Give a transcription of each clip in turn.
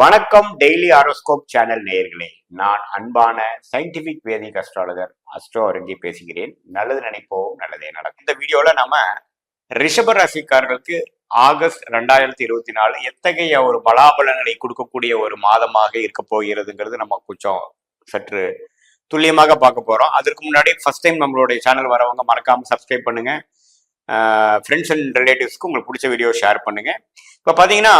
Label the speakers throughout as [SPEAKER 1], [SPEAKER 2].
[SPEAKER 1] வணக்கம் daily horoscope channel நேயர்களே. நான் அன்பான scientific Vedic astrologer astro Arangi பேசுகிறேன். நல்லது நினைப்போம் நல்லதே நடக்கும். இந்த வீடியோல நம்ம ரிஷப ராசிக்காரர்களுக்கு ஆகஸ்ட் ரெண்டாயிரத்தி இருபத்தி நாலு எத்தகைய ஒரு பலாபலங்களை கொடுக்கக்கூடிய ஒரு மாதமாக இருக்க போகிறதுங்கிறது நம்ம கொஞ்சம் சற்று துல்லியமாக பார்க்க போறோம். அதற்கு முன்னாடி ஃபர்ஸ்ட் டைம் நம்மளுடைய சேனல் வரவங்க மறக்காம சப்ஸ்கிரைப் பண்ணுங்க. ஃப்ரெண்ட்ஸ் அண்ட் ரிலேட்டிவ்ஸ்க்கு உங்களுக்கு பிடிச்ச வீடியோ ஷேர் பண்ணுங்க. இப்போ பார்த்தீங்கன்னா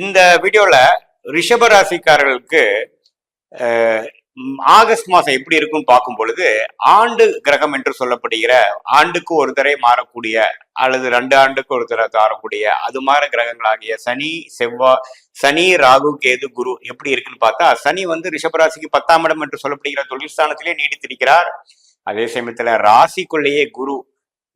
[SPEAKER 1] இந்த வீடியோவில் ரிஷபராசிக்காரர்களுக்கு ஆகஸ்ட் மாதம் எப்படி இருக்கும்னு பார்க்கும் பொழுது ஆண்டு கிரகம் என்று சொல்லப்படுகிற ஆண்டுக்கு ஒரு தடவை மாறக்கூடிய அல்லது ரெண்டு ஆண்டுக்கு ஒரு தடவை மாறக்கூடிய அது மாதிரி கிரகங்களாகிய சனி செவ்வாய் சனி ராகு கேது குரு எப்படி இருக்குன்னு பார்த்தா சனி வந்து ரிஷபராசிக்கு பத்தாம் இடம் என்று சொல்லப்படுகிற தொழில் நீடித்திருக்கிறார். அதே சமயத்துல ராசிக்குள்ளேயே குரு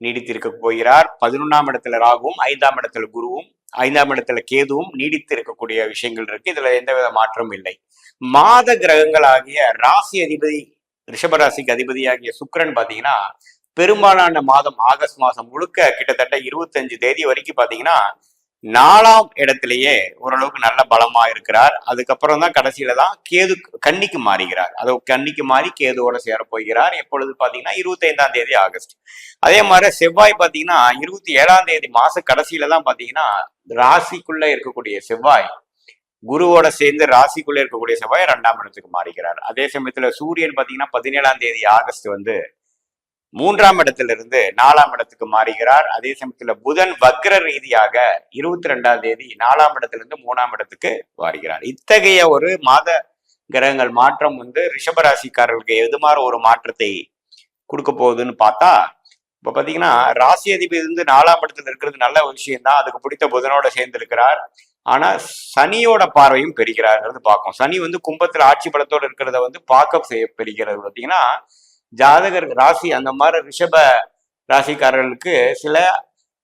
[SPEAKER 1] நீடித்திருக்க போகிறார். பதினொன்னாம் இடத்துல ராகுவும் ஐந்தாம் இடத்துல குருவும். ஐந்தாம் இடத்துல கேதுவும் நீடித்து இருக்கக்கூடிய விஷயங்கள் இருக்கு. இதுல எந்தவித மாற்றமும் இல்லை. மாத கிரகங்களாகிய ராசி அதிபதி ரிஷபராசிக்கு அதிபதியாகிய சுக்கரன் பாத்தீங்கன்னா பெரும்பாலான மாதம் ஆகஸ்ட் மாதம் முழுக்க கிட்டத்தட்ட இருபத்தஞ்சு தேதி வரைக்கும் பாத்தீங்கன்னா நாலாம் இடத்திலேயே ஓரளவுக்கு நல்ல பலமா இருக்கிறார். அதுக்கப்புறம் தான் கடைசியில தான் கேது கன்னிக்கு மாறுகிறார். அது கன்னிக்கு மாறி கேதுவோட சேர போகிறார். எப்பொழுது பாத்தீங்கன்னா இருபத்தி ஐந்தாம் தேதி ஆகஸ்ட். அதே மாதிரி செவ்வாய் பாத்தீங்கன்னா இருபத்தி ஏழாம் தேதி மாச கடைசியில தான் பாத்தீங்கன்னா ராசிக்குள்ள இருக்கக்கூடிய செவ்வாய் குருவோட சேர்ந்து ராசிக்குள்ள இருக்கக்கூடிய செவ்வாய் ரெண்டாம் இடத்துக்கு மாறுகிறார். அதே சமயத்துல சூரியன் பாத்தீங்கன்னா பதினேழாம் தேதி ஆகஸ்ட் வந்து மூன்றாம் இடத்திலிருந்து நாலாம் இடத்துக்கு மாறுகிறார். அதே சமயத்துல புதன் வக்ர ரீதியாக இருபத்தி ரெண்டாம் தேதி நாலாம் இடத்திலிருந்து மூணாம் இடத்துக்கு மாறுகிறார். இத்தகைய ஒரு மாத கிரகங்கள் மாற்றம் வந்து ரிஷபராசிக்காரர்களுக்கு எது மாதிரி ஒரு மாற்றத்தை கொடுக்க போகுதுன்னு பார்த்தா இப்ப பாத்தீங்கன்னா ராசி அதிபதி வந்து நாலாம் இடத்துல இருக்கிறது நல்ல ஒரு விஷயம் தான் அதுக்கு பிடித்த புதனோட சேர்ந்து இருக்கிறார். ஆனா சனியோட பார்வையும் பெறுகிறார்ங்கிறது பார்க்கும் சனி வந்து கும்பத்துல ஆட்சி பலத்தோட இருக்கிறத வந்து பார்க்க செய்ய பெறுகிறது பாத்தீங்கன்னா ஜாதகர் ராசி அந்த மாதிரி ரிஷப ராசிக்காரர்களுக்கு சில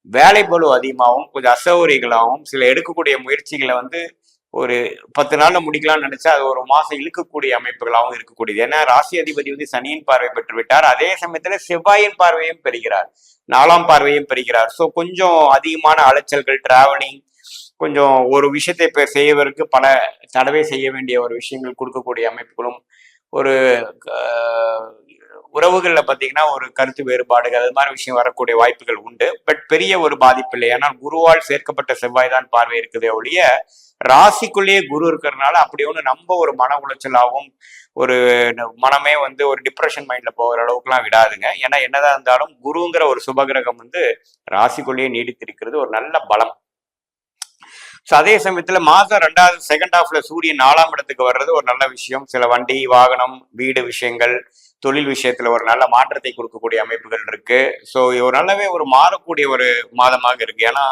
[SPEAKER 1] வேலை பலு அதிகமாகவும் கொஞ்சம் அசௌகரியங்களாகவும் சில எடுக்கக்கூடிய முயற்சிகளை வந்து ஒரு பத்து நாள்ல முடிக்கலாம்னு நினைச்சா அது ஒரு மாசம் இழுக்கக்கூடிய அமைப்புகளாகவும் இருக்கக்கூடியது. ஏன்னா ராசி அதிபதி வந்து சனியின் பார்வை பெற்று விட்டார் அதே சமயத்துல செவ்வாயின் பார்வையும் பெறுகிறார். நாலாம் பார்வையும் பெறுகிறார். ஸோ கொஞ்சம் அதிகமான அலைச்சல்கள் டிராவலிங் கொஞ்சம் ஒரு விஷயத்தை இப்ப செய்வதற்கு பல தடவை செய்ய வேண்டிய ஒரு விஷயங்கள் கொடுக்கக்கூடிய அமைப்புகளும் ஒரு உறவுகளில் பார்த்தீங்கன்னா ஒரு கருத்து வேறுபாடுகள் அது மாதிரி விஷயம் வரக்கூடிய வாய்ப்புகள் உண்டு. பட் பெரிய ஒரு பாதிப்பு இல்லை. ஏன்னா குருவால் சேர்க்கப்பட்ட செவ்வாய் தான் பார்வை இருக்குதே ஒழிய ராசிக்குள்ளேயே குரு இருக்கிறதுனால அப்படி ஒன்று நம்ம ஒரு மன உளைச்சலாகவும் ஒரு மனமே வந்து ஒரு டிப்ரெஷன் மைண்டில் போகிற அளவுக்குலாம் விடாதுங்க. ஏன்னா என்னதான் இருந்தாலும் குருங்கிற ஒரு சுபகிரகம் வந்து ராசிக்குள்ளேயே நீடித்திருக்கிறது ஒரு நல்ல பலம். ஸோ அதே சமயத்தில் மாதம் ரெண்டாவது செகண்ட் ஹாஃப்ல சூரியன் நாலாம் இடத்துக்கு வர்றது ஒரு நல்ல விஷயம். சில வண்டி வாகனம் வீடு விஷயங்கள் தொழில் விஷயத்துல ஒரு நல்ல மாற்றத்தை கொடுக்கக்கூடிய அமைப்புகள் இருக்கு. ஸோ ஒரு நல்லாவே ஒரு மாறக்கூடிய ஒரு மாதமாக இருக்கு. ஏன்னா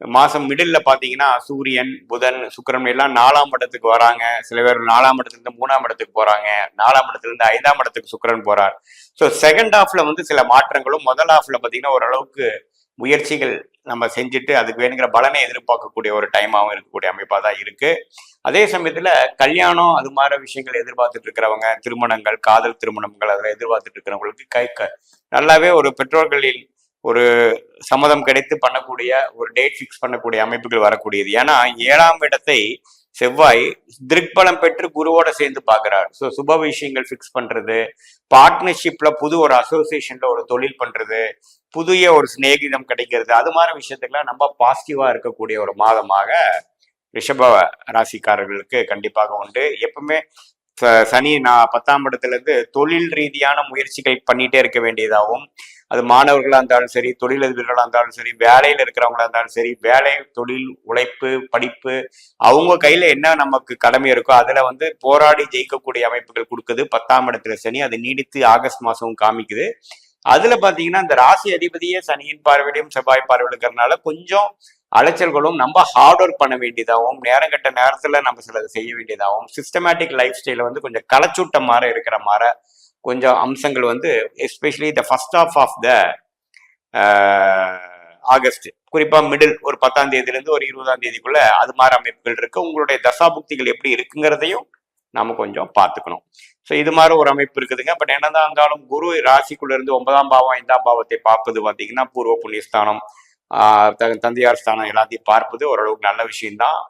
[SPEAKER 1] மாசம் மிடில் பாத்தீங்கன்னா சூரியன் புதன் சுக்கரன் எல்லாம் நாலாம் இடத்துக்கு வராங்க. சில பேர் நாலாம் இடத்துல இருந்து மூணாம் இடத்துக்கு போறாங்க. நாலாம் இடத்துல இருந்து ஐந்தாம் இடத்துக்கு சுக்கிரன் போறார். ஸோ செகண்ட் ஹாஃப்ல வந்து சில மாற்றங்களும் முதல் ஹாஃப்ல பாத்தீங்கன்னா ஓரளவுக்கு முயற்சிகள் நம்ம செஞ்சுட்டு அதுக்கு வேணுங்கிற பலனை எதிர்பார்க்கக்கூடிய ஒரு டைமாகவும் இருக்கக்கூடிய அமைப்பாக தான் இருக்கு. அதே சமயத்தில் கல்யாணம் அது மாதிரி விஷயங்கள் எதிர்பார்த்துட்டு இருக்கிறவங்க திருமணங்கள் காதல் திருமணங்கள் அதில் எதிர்பார்த்துட்டு இருக்கிறவங்களுக்கு கை க நல்லாவே ஒரு பெற்றோர்களில் ஒரு சம்மதம் கிடைத்து பண்ணக்கூடிய ஒரு டேட் ஃபிக்ஸ் பண்ணக்கூடிய அமைப்புகள் வரக்கூடியது. ஏன்னா ஏழாம் இடத்தை செவ்வாய் திருக்பலம் பெற்று குருவோட சேர்ந்து பார்க்கிறார். ஸோ சுப விஷயங்கள் ஃபிக்ஸ் பண்றது பார்ட்னர்ஷிப்ல புது ஒரு அசோசியேஷன்ல ஒரு தொழில் பண்றது புதிய ஒரு சிநேகிதம் கிடைக்கிறது அது மாதிரி விஷயத்துக்கெல்லாம் நம்ம பாசிட்டிவா இருக்கக்கூடிய ஒரு மாதமாக ரிஷப ராசிக்காரர்களுக்கு கண்டிப்பாக உண்டு. எப்பவுமே ச- சனி நான் பத்தாம் இடத்துல இருந்து தொழில் ரீதியான முயற்சிகள் பண்ணிட்டே இருக்க வேண்டியதாகவும் அது மாணவர்களாக இருந்தாலும் சரி தொழிலதிபர்களாக இருந்தாலும் சரி வேலையில் இருக்கிறவங்களா இருந்தாலும் சரி வேலை தொழில் உழைப்பு படிப்பு அவங்க கையில் என்ன நமக்கு கடமை இருக்கோ அதில் வந்து போராடி ஜெயிக்கக்கூடிய அமைப்புகள் கொடுக்குது. பத்தாம் இடத்துல சனி அது நீடித்து ஆகஸ்ட் மாதமும் காமிக்குது. அதுல பாத்தீங்கன்னா இந்த ராசி அதிபதியே சனியின் பார்வையிலும் செவ்வாய் பார்வையில் இருக்கிறதுனால கொஞ்சம் அலைச்சல்களும் நம்ம ஹார்ட் ஒர்க் பண்ண வேண்டியதாகவும் நேரம் கட்ட நேரத்துல நம்ம சிலது செய்ய வேண்டியதாகவும் சிஸ்டமேட்டிக் லைஃப் ஸ்டைல வந்து கொஞ்சம் களைச்சூட்ட மாற இருக்கிற மாதிரி கொஞ்சம் அம்சங்கள் வந்து especially the first half of the August குறிப்பா மிடில் ஒரு பத்தாம் தேதியிலிருந்து ஒரு இருபதாம் தேதிக்குள்ள அது மாதிரி அமைப்புகள் இருக்கு. உங்களுடைய தசாபுக்திகள் எப்படி இருக்குங்கிறதையும் நாம கொஞ்சம் பார்த்துக்கணும். ஸோ இது மாதிரி ஒரு அமைப்பு இருக்குதுங்க. பட் என்னதான் இருந்தாலும் குரு ராசிக்குள்ள இருந்து ஒன்பதாம் பாவம் ஐந்தாம் பாவத்தை பார்ப்பது பார்த்தீங்கன்னா பூர்வ புண்ணியஸ்தானம் த- தந்தையார் ஸ்தானம் எல்லாத்தையும் பார்ப்பது ஓரளவுக்கு நல்ல விஷயம்தான்.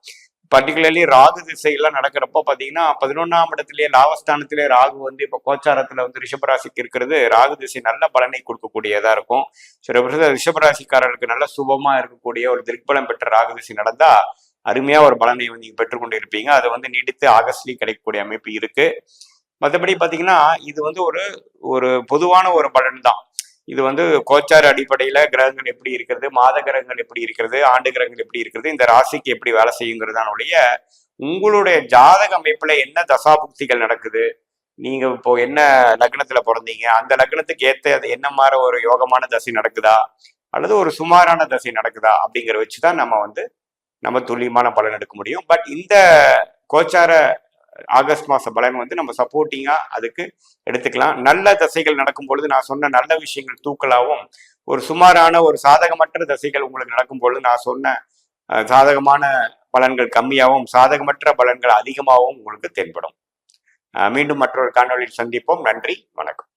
[SPEAKER 1] பர்டிகுலர்லி ராகு திசையெல்லாம் நடக்கிறப்போ பார்த்தீங்கன்னா பதினொன்றாம் இடத்திலேயே லாபஸ்தானத்திலே ராகு வந்து இப்போ கோச்சாரத்தில் வந்து ரிஷபராசிக்கு இருக்கிறது. ராகு திசை நல்ல பலனை கொடுக்கக்கூடியதாக இருக்கும். சில ரிஷபராசிக்காரர்களுக்கு நல்ல சுபமாக இருக்கக்கூடிய ஒரு திருப்பலம் பெற்ற ராகு திசை நடந்தால் அருமையாக ஒரு பலனை வந்து நீங்கள் பெற்றுக்கொண்டு இருப்பீங்க அது வந்து நீடித்து ஆகஸ்ட்லேயும் கிடைக்கக்கூடிய அமைப்பு இருக்கு. மற்றபடி பார்த்தீங்கன்னா இது வந்து ஒரு ஒரு பொதுவான ஒரு பலன் தான். இது வந்து கோச்சார அடிப்படையில கிரகங்கள் எப்படி இருக்கிறது மாத கிரகங்கள் எப்படி இருக்கிறது ஆண்டு கிரகங்கள் எப்படி இருக்கிறது இந்த ராசிக்கு எப்படி வேலை செய்யுங்கிறதான ஒழிய உங்களுடைய ஜாதக அமைப்புல என்ன தசாபுக்திகள் நடக்குது? நீங்க இப்போ என்ன லக்னத்துல பிறந்தீங்க? அந்த லக்னத்துக்கு ஏத்த அது என்ன மாதிரி ஒரு யோகமான தசை நடக்குதா? அல்லது ஒரு சுமாரான தசை நடக்குதா? அப்படிங்கிற வச்சுதான் நம்ம வந்து நம்ம துல்லியமான பலன் எடுக்க முடியும். பட் இந்த கோச்சார ஆகஸ்ட் மாச பலன் வந்து நம்ம சப்போர்ட்டிங்கா அதுக்கு எடுத்துக்கலாம். நல்ல தசைகள் நடக்கும் பொழுது நான் சொன்ன நல்ல விஷயங்கள் தூக்கலாகவும் ஒரு சுமாரான ஒரு சாதகமற்ற தசைகள் உங்களுக்கு நடக்கும் பொழுது நான் சொன்ன சாதகமான பலன்கள் கம்மியாகவும் சாதகமற்ற பலன்கள் அதிகமாகவும் உங்களுக்கு தென்படும். மீண்டும் மற்றொரு காணொளியில் சந்திப்போம். நன்றி வணக்கம்.